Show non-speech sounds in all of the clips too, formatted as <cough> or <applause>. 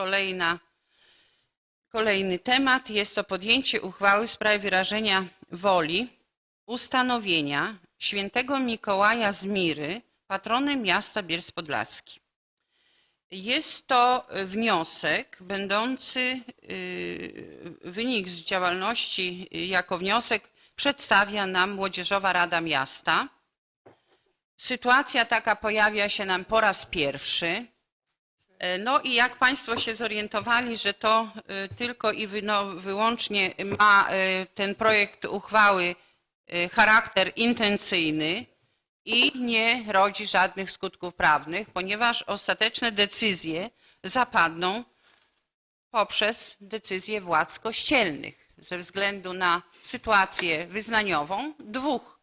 kolejna, kolejny temat. Jest to podjęcie uchwały w sprawie wyrażenia woli ustanowienia świętego Mikołaja z Miry patronem miasta Bielsk Podlaski. Jest to wniosek będący, y, wynik z działalności y, jako wniosek przedstawia nam Młodzieżowa Rada Miasta. Sytuacja taka pojawia się nam po raz pierwszy. E, No i jak Państwo się zorientowali, że to y, tylko i wyno- wyłącznie ma y, ten projekt uchwały charakter intencyjny i nie rodzi żadnych skutków prawnych, ponieważ ostateczne decyzje zapadną poprzez decyzje władz kościelnych ze względu na sytuację wyznaniową dwóch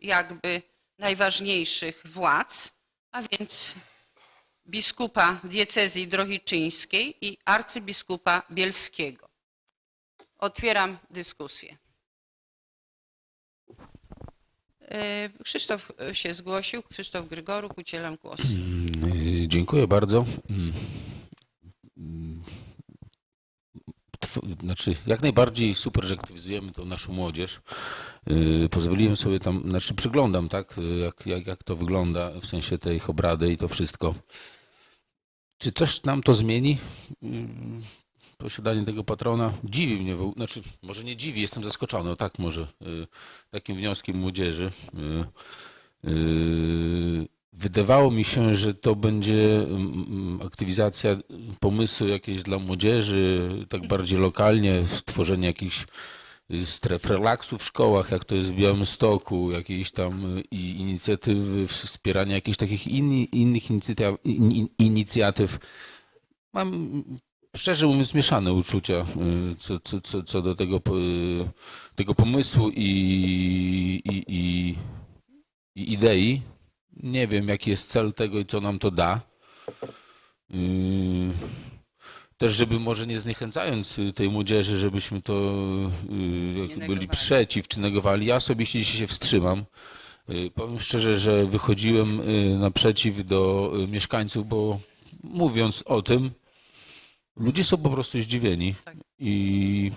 jakby najważniejszych władz, a więc biskupa diecezji drohiczyńskiej i arcybiskupa bielskiego. Otwieram dyskusję. E, Krzysztof e, się zgłosił. Krzysztof Grygoruk, udzielam głosu. Y, Dziękuję bardzo. Mm, mm, Znaczy, jak najbardziej super, że aktywizujemy tą naszą młodzież. Y, Pozwoliłem sobie tam, znaczy przyglądam, tak, y, jak, jak, jak to wygląda w sensie tej obrady i to wszystko. Czy coś nam to zmieni? Y, Posiadanie tego patrona dziwi mnie, znaczy może nie dziwi, jestem zaskoczony, tak może, y, takim wnioskiem młodzieży. Y, y, Wydawało mi się, że to będzie mm, aktywizacja pomysłu jakiejś dla młodzieży, tak bardziej lokalnie, stworzenie jakichś stref relaksu w szkołach, jak to jest w Białymstoku, jakiejś tam y, i inicjatywy, wspierania jakichś takich inni, innych inicjatyw, in, inicjatyw. Mam szczerze mówiąc mieszane uczucia y, co, co, co, co do tego, y, tego pomysłu i, i, i, i idei. Nie wiem, jaki jest cel tego i co nam to da. Yy, Też, żeby może nie zniechęcając y, tej młodzieży, żebyśmy to yy, jak byli przeciw czy negowali. Ja osobiście dzisiaj się wstrzymam. Yy, Powiem szczerze, że wychodziłem naprzeciw do y, mieszkańców, bo mówiąc o tym, ludzie są po prostu zdziwieni Tak. i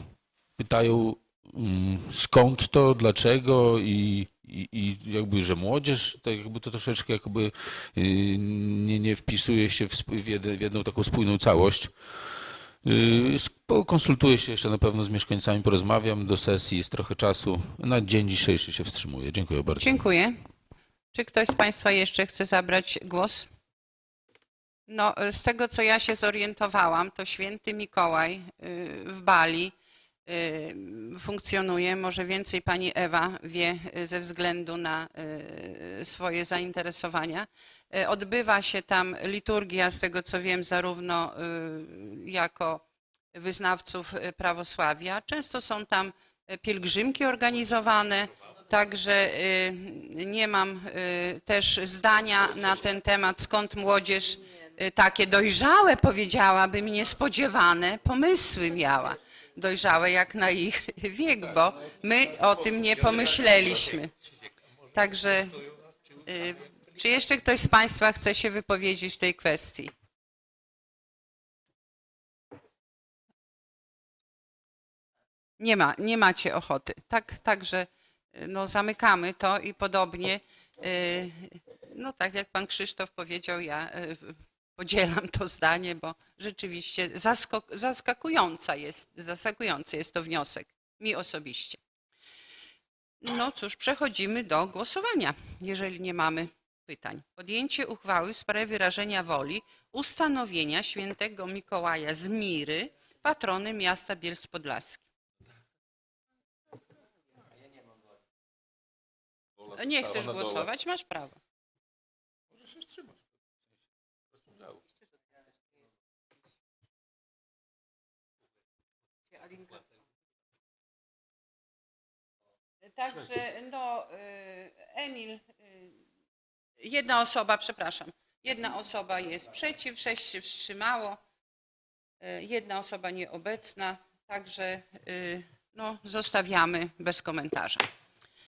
pytają mm, skąd to, dlaczego i, i, i jakby, że młodzież, tak jakby to troszeczkę jakby y, nie, nie wpisuje się w, sp- w, jed, w jedną taką spójną całość. Y, Konsultuję się jeszcze na pewno z mieszkańcami, porozmawiam do sesji, jest trochę czasu. Na dzień dzisiejszy się wstrzymuję. Dziękuję bardzo. Dziękuję. Czy ktoś z Państwa jeszcze chce zabrać głos? No, z tego co ja się zorientowałam, to święty Mikołaj y, w Bali funkcjonuje. Może więcej pani Ewa wie y, ze względu na y, swoje zainteresowania. Y, Odbywa się tam liturgia, z tego co wiem, zarówno y, jako wyznawców y, prawosławia. Często są tam y, pielgrzymki organizowane. Także y, nie mam y, też zdania na ten temat, skąd młodzież y, takie dojrzałe, powiedziałabym, niespodziewane pomysły miała. Dojrzałe jak na ich <laughs> wiek, bo my o tym nie pomyśleliśmy. Także y, czy jeszcze ktoś z Państwa chce się wypowiedzieć w tej kwestii? Nie ma, nie macie ochoty. Tak, także y, no, zamykamy to i podobnie, y, no tak jak pan Krzysztof powiedział, ja podzielam to zdanie, bo rzeczywiście zaskakująca jest, zaskakujący jest to wniosek, mi osobiście. No cóż, przechodzimy do głosowania, jeżeli nie mamy pytań. Podjęcie uchwały w sprawie wyrażenia woli ustanowienia świętego Mikołaja z Miry patronem miasta Bielsk Podlaski. Nie chcesz głosować, masz prawo. Także, no, y, Emil, y, jedna osoba, przepraszam, jedna osoba jest przeciw, sześć się wstrzymało, y, jedna osoba nieobecna, także, no, zostawiamy bez komentarza.